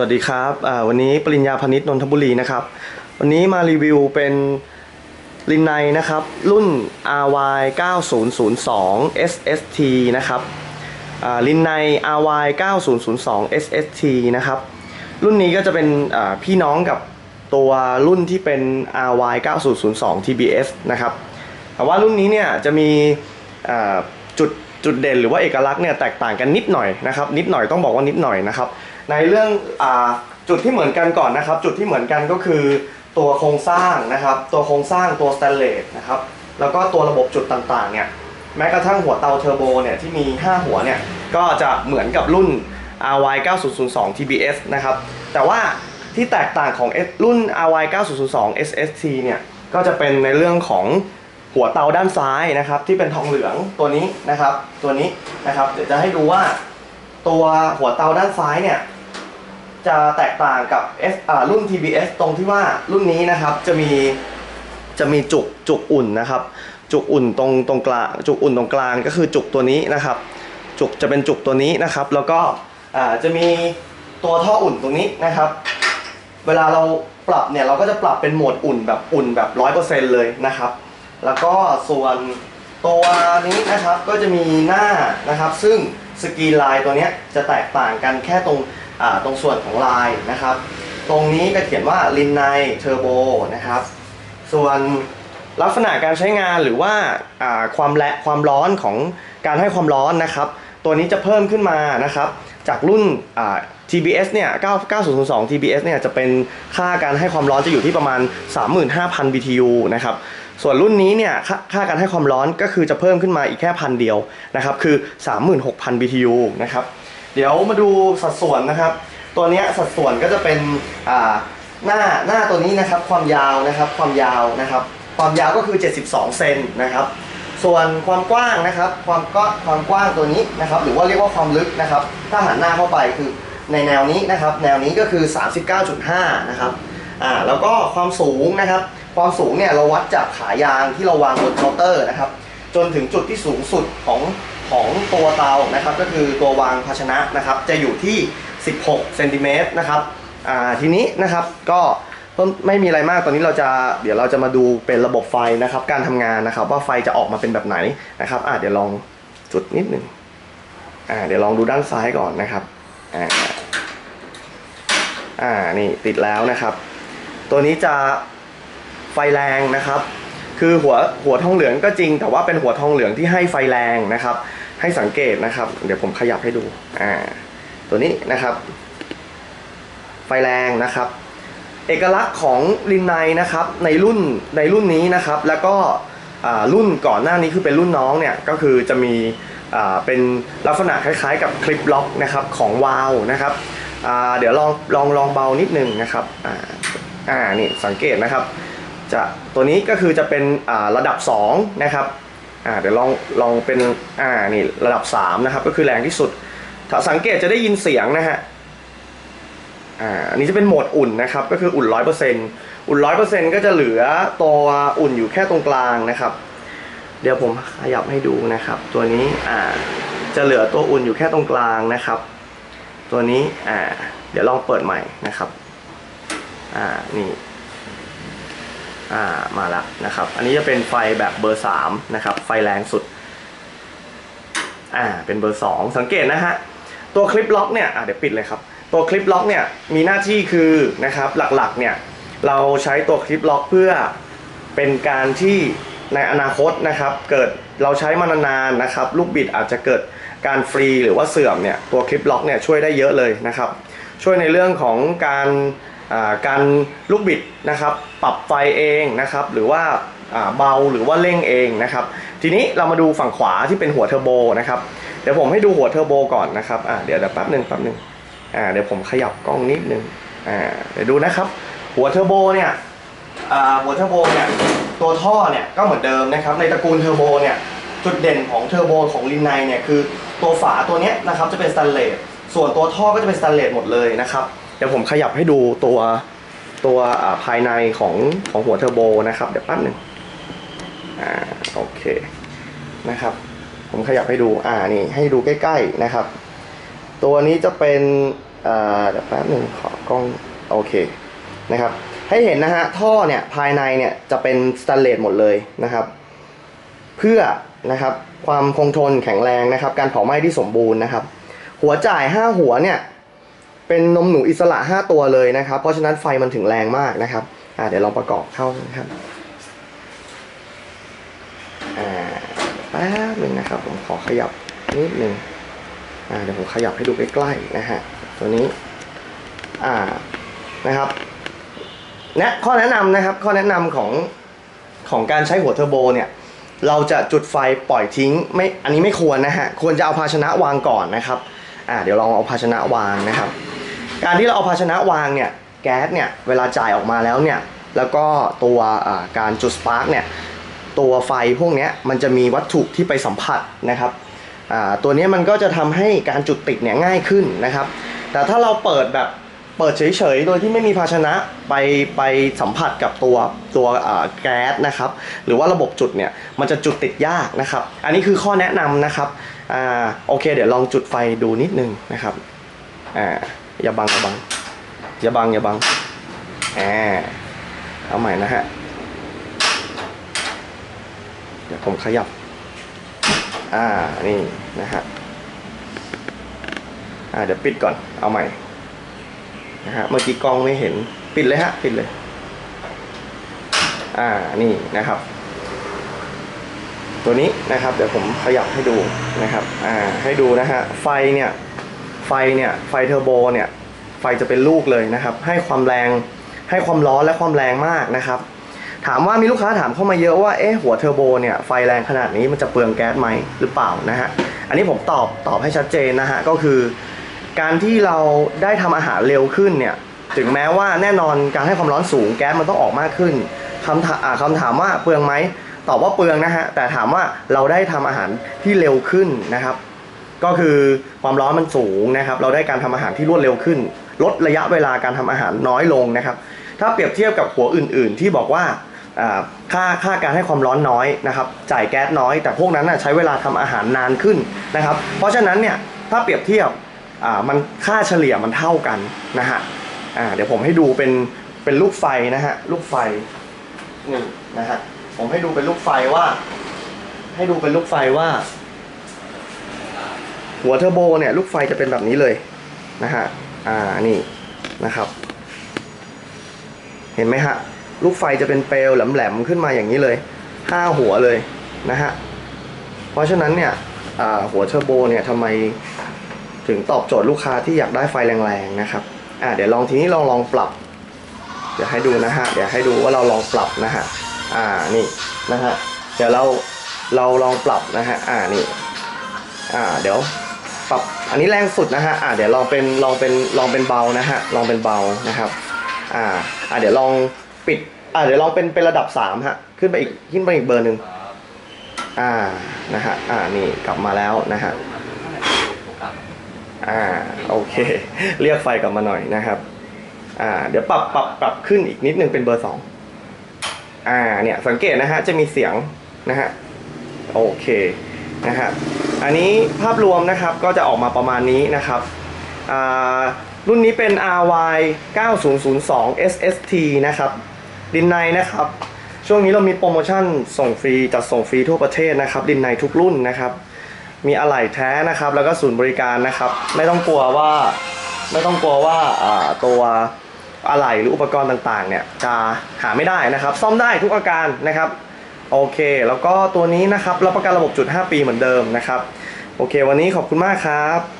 สวัสดีครับวันนี้ปริญญาพาณิชย์นนทบุรีนะครับ วันนี้มารีวิวเป็นลินไนนะครับ รุ่น RY 9002 SST นะครับลินไน RY 9002 SST นะครับ รุ่นนี้ก็จะเป็นพี่น้องกับตัวรุ่นที่เป็น RY 9002 TBS นะครับ แต่ว่ารุ่นนี้เนี่ยจะมีจุดจุดเด่นหรือว่าเอกลักษณ์เนี่ยแตกต่างกันนิดหน่อยนะครับ นิดหน่อยต้องบอกว่านิดหน่อยนะครับ ในเรื่องอาจุดที่เหมือนกันก่อนนะครับ จุดที่เหมือนกันก็คือตัวโครงสร้างนะครับ ตัวโครงสร้างตัวสแตนเลสนะครับแล้วก็ตัวระบบจุดต่างๆเนี่ยแม้กระทั่งหัวเตาเทอร์โบเนี่ยที่มี 5 หัวเนี่ยก็จะเหมือนกับรุ่น RY 9002 TBS นะครับแต่ว่าที่แตกต่างของรุ่น RY 9002 SST เนี่ยก็จะเป็นในเรื่องของหัวเตาด้านซ้ายนะครับที่เป็นทองเหลืองตัวนี้นะครับตัวนี้นะครับเดี๋ยวจะให้ดูว่าตัวหัวเตาด้านซ้ายเนี่ย จะแตกต่างกับ S อ่ารุ่น TBS ตรงที่ว่ารุ่นนี้นะครับจะมีจะมีจุกจุกอุ่นนะครับ จุกอุ่นตรงตรงกลางจุกอุ่นตรงกลางก็คือจุกตัวนี้นะครับ จุกจะเป็นจุกตัวนี้นะครับ แล้วก็อ่าจะมีตัวท่ออุ่นตรงนี้นะครับ เวลาเราปรับเนี่ยเราก็จะปรับเป็นโหมดอุ่นแบบอุ่นแบบร้อยเปอร์เซ็นต์เลยนะครับ แล้วก็ส่วน ตัวนี้นะครับก็จะมีหน้านะครับ ซึ่งสกรีนลายตัวนี้จะแตกต่างกันแค่ตรงตรงส่วนของลายนะครับ ตรงนี้ก็เขียนว่าลินไนเทอร์โบนะครับ ส่วนลักษณะการใช้งานหรือว่าความแรงความร้อนของการให้ความร้อนนะครับ ตัวนี้จะเพิ่มขึ้นมานะครับ จากรุ่น TBS เนี่ย 9 9002 TBS เนี่ยจะเป็นค่าการให้ความร้อนจะอยู่ที่ประมาณ 35,000 BTU นะครับ ส่วนรุ่นนี้เนี่ยค่าค่าการให้ความร้อนก็คือจะเพิ่มขึ้นมาอีกแค่พันเดียวนะครับคือ 36,000 BTU นะครับเดี๋ยวมาดูสัดส่วนนะครับ ตัวนี้สัดส่วนก็จะเป็นหน้าหน้าตัวนี้นะครับความยาวนะครับความยาวนะครับความยาวก็คือ 72 เซนนะครับส่วนความกว้างนะครับความก็ความกว้างตัวนี้นะครับหรือว่าเรียกว่าความลึกนะครับ ถ้าหันหน้าเข้าไปคือในแนวนี้นะครับ แนวนี้ก็คือ 39.5 นะครับอ่าแล้วก็ความสูงนะครับ ความสูงเนี่ยเราวัดจากขายางที่เราวางบนเคาน์เตอร์นะครับ จนถึงจุดที่สูงสุดของของตัวเตานะครับ ก็คือตัววางภาชนะนะครับ จะอยู่ที่ 16เซนติเมตรนะครับอ่าทีนี้นะครับก็ไม่มีอะไรมากตอนนี้เราจะเดี๋ยวเราจะมาดูเป็นระบบไฟนะครับ การทำงานนะครับ ว่าไฟจะออกมาเป็นแบบไหนนะครับอ่าเดี๋ยวลองจุดนิดหนึ่งอ่าเดี๋ยวลองดูด้านซ้ายก่อนนะครับอ่าอ่านี่ติดแล้วนะครับ ตัวนี้จะ ไฟแรงนะครับ คือหัวหัวทองเหลืองก็จริง แต่ว่าเป็นหัวทองเหลืองที่ให้ไฟแรงนะครับ ให้สังเกตนะครับ เดี๋ยวผมขยับให้ดูอ่าตัวนี้นะครับ ไฟแรงนะครับ เอกลักษณ์ของลินไนนะครับในรุ่นในรุ่นนี้นะครับ แล้วก็รุ่นก่อนหน้านี้คือเป็นรุ่นน้องเนี่ยก็คือจะมีเป็นลักษณะคล้ายๆ กับคลิปล็อกนะครับของวาวนะครับเดี๋ยวลองลองลองเบานิดนึงนะครับอ่านี่สังเกตนะครับ จะตัวนี้ก็คือจะเป็นระดับ2นะครับเดี๋ยวลองลองเป็นอ่านี่ระดับ3นะครับก็คือแรงที่สุด ถ้าสังเกตจะได้ยินเสียงนะฮะอ่าอันนี้จะเป็นโหมดอุ่นนะครับก็คืออุ่น 100%อุ่น 100%ก็จะเหลือตัวอุ่นอยู่แค่ตรงกลางนะครับ เดี๋ยวผมขยับให้ดูนะครับ ตัวนี้อ่าจะเหลือตัวอุ่นอยู่แค่ตรงกลางนะครับ ตัวนี้อ่าเดี๋ยวลองเปิดใหม่นะครับอ่านี่ อ่ามาแล้วนะครับ อันนี้จะเป็นไฟแบบเบอร์3นะครับ ไฟแรงสุด อ่า เป็นเบอร์ 2 สังเกตนะฮะ ตัวคลิปล็อกเนี่ยอ่าเดี๋ยวปิดเลยครับ ตัวคลิปล็อกเนี่ยมีหน้าที่คือนะครับหลักๆเนี่ยเราใช้ตัวคลิปล็อกเพื่อเป็นการที่ในอนาคตนะครับ เกิดเราใช้มานานๆนะครับ ลูกบิดอาจจะเกิดการฟรีหรือว่าเสื่อมเนี่ยตัวคลิปล็อกเนี่ยช่วยได้เยอะเลยนะครับ ช่วยในเรื่องของการ การลูกบิดนะครับปรับไฟเองนะครับหรือว่าเบาหรือว่าเร่งเองนะครับทีนี้เรามาดูฝั่งขวาที่เป็นหัวเทอร์โบนะครับเดี๋ยวผมให้ดูหัวเทอร์โบก่อนนะครับเดี๋ยวแป๊บหนึ่งแป๊บหนึ่งเดี๋ยวผมขยับกล้องนิดนึงอ่าเดี๋ยวดูนะครับหัวเทอร์โบเนี่ยหัวเทอร์โบเนี่ยตัวท่อเนี่ยก็เหมือนเดิมนะครับในตระกูลเทอร์โบเนี่ยจุดเด่นของเทอร์โบของลินไนเนี่ยคือตัวฝาตัวเนี้ยนะครับจะเป็นสแตนเลสส่วนตัวท่อก็จะเป็นสแตนเลสหมดเลยนะครับ เดี๋ยวผมขยับให้ดูตัวตัวอ่าภายในของของหัวเทอร์โบนะครับ เดี๋ยวแป๊บหนึ่งอ่าโอเคนะครับ ผมขยับให้ดูอ่านี่ให้ดูใกล้ ๆนะครับ ตัวนี้จะเป็นอ่าเดี๋ยวแป๊บหนึ่งขอกล้องโอเคนะครับ ให้เห็นนะฮะท่อเนี่ยภายในเนี่ยจะเป็นสแตนเลสหมดเลยนะครับ เพื่อนะครับความคงทนแข็งแรงนะครับ การเผาไหม้ที่สมบูรณ์นะครับ หัวจ่าย 5 หัวเนี่ย เป็นนมหนูอิสระ 5 ตัวเลยนะครับ เพราะฉะนั้นไฟมันถึงแรงมากนะครับอ่าเดี๋ยวลองประกอบเข้านะครับอ่าแป๊บหนึ่งนะครับผมขอขยับนิดหนึ่งอ่าเดี๋ยวผมขยับให้ดูใกล้ๆนะฮะตัวนี้อ่านะครับแนะข้อแนะนำนะครับข้อแนะนำของของการใช้หัวเทอร์โบเนี่ยเราจะจุดไฟปล่อยทิ้งไม่อันนี้ไม่ควรนะฮะควรจะเอาภาชนะวางก่อนนะครับอ่าเดี๋ยวลองเอาภาชนะวางนะครับ การที่เราเอาภาชนะวางเนี่ยแก๊สเนี่ยเวลาจ่ายออกมาแล้วเนี่ยแล้วก็ตัวการจุดสปาร์กเนี่ยตัวไฟพวกนี้มันจะมีวัตถุที่ไปสัมผัสนะครับตัวนี้มันก็จะทำให้การจุดติดเนี่ยง่ายขึ้นนะครับ แต่ถ้าเราเปิดแบบเปิดเฉยๆ โดยที่ไม่มีภาชนะไปไปสัมผัสกับตัวตัวแก๊สนะครับ หรือว่าระบบจุดเนี่ยมันจะจุดติดยากนะครับ อันนี้คือข้อแนะนำนะครับอ่าโอเค เดี๋ยวลองจุดไฟดูนิดนึงนะครับอ่า อย่าบังอย่าบังอย่าบังอย่าบังอ่าเอาใหม่นะฮะ เดี๋ยวผมขยับ อ่า นี่นะฮะ อ่า เดี๋ยวปิดก่อน เอาใหม่ นะฮะ เมื่อกี้กล้องไม่เห็น ปิดเลยฮะ ปิดเลย อ่า นี่นะครับ ตัวนี้นะครับ เดี๋ยวผมขยับให้ดูนะครับ อ่า ให้ดูนะฮะ ไฟเนี่ย ไฟเนี่ยไฟเทอร์โบเนี่ยไฟจะเป็นลูกเลยนะครับ ให้ความแรงให้ความร้อนและความแรงมากนะครับ ถามว่ามีลูกค้าถามเข้ามาเยอะว่าเอ๊ะหัวเทอร์โบเนี่ยไฟแรงขนาดนี้มันจะเปลืองแก๊สไหมหรือเปล่านะฮะอันนี้ผมตอบตอบให้ชัดเจนนะฮะก็คือ การที่เราได้ทำอาหารเร็วขึ้นเนี่ยถึงแม้ว่าแน่นอนการให้ความร้อนสูงแก๊สมันต้องออกมากขึ้นคำถามคำถามว่าเปลืองไหมตอบว่าเปลืองนะฮะแต่ถามว่าเราได้ทำอาหารที่เร็วขึ้นนะครับ ก็คือความร้อนมันสูงนะครับ เราได้การทำอาหารที่รวดเร็วขึ้น ลดระยะเวลาการทำอาหารน้อยลงนะครับ ถ้าเปรียบเทียบกับหัวอื่น ๆ ที่บอกว่าค่าค่าการให้ความร้อนน้อยนะครับ จ่ายแก๊สน้อย แต่พวกนั้นนะใช้เวลาทำอาหารนานขึ้นนะครับ เพราะฉะนั้นเนี่ยถ้าเปรียบเทียบมันค่าเฉลี่ยมันเท่ากันนะฮะเดี๋ยวผมให้ดูเป็นเป็นลูกไฟนะฮะลูกไฟนี่นะฮะผมให้ดูเป็นลูกไฟว่า ให้ดูเป็นลูกไฟว่า หัวเทอร์โบเนี่ยลูกไฟจะเป็นแบบนี้เลยนะฮะ อ่า นี่นะครับ เห็นไหมฮะ ลูกไฟจะเป็นเปลวแหลมๆขึ้นมาอย่างนี้เลยห้าหัวเลยนะฮะ เพราะฉะนั้นเนี่ยอ่าหัวเทอร์โบเนี่ยทำไมถึงตอบโจทย์ลูกค้าที่อยากได้ไฟแรงๆนะครับ อ่าเดี๋ยวลองทีนี้ลองลองปรับ เดี๋ยวให้ดูนะฮะ เดี๋ยวให้ดูว่าเราลองปรับนะฮะ อ่า นี่นะฮะ เดี๋ยวเราเราลองปรับนะฮะ อ่า นี่ อ่า เดี๋ยว ปรับอันนี้แรงสุดนะฮะอ่าเดี๋ยวลองเป็นลองเป็นลองเป็นเบานะฮะลองเป็นเบานะครับอ่าอ่าเดี๋ยวลองปิดอ่าเดี๋ยวลองเป็นเป็นระดับสามฮะขึ้นไปอีกขึ้นไปอีกเบอร์หนึ่งอ่านะฮะอ่านี่กลับมาแล้วนะฮะอ่าโอเค เรียกไฟกลับมาหน่อยนะครับอ่าเดี๋ยวปรับปรับปรับขึ้นอีกนิดนึงเป็นเบอร์สองอ่าเนี่ยสังเกตนะฮะจะมีเสียงนะฮะโอเคนะฮะ อันนี้ภาพรวมนะครับก็จะออกมาประมาณนี้นะครับรุ่นนี้เป็น RY 9002 SST นะครับดินในนะครับ ช่วงนี้เรามีโปรโมชั่นส่งฟรีจัดส่งฟรีทั่วประเทศนะครับ ดินในทุกรุ่นนะครับ มีอะไหล่แท้นะครับ แล้วก็ศูนย์บริการนะครับ ไม่ต้องกลัวว่าไม่ต้องกลัวว่าตัวอะไหล่หรืออุปกรณ์ต่างๆเนี่ยจะหาไม่ได้นะครับ ซ่อมได้ทุกอาการนะครับ โอเค แล้วก็ตัวนี้นะครับรับประกันระบบจุด 5 ปีเหมือนเดิมนะครับ โอเค วันนี้ขอบคุณมากครับ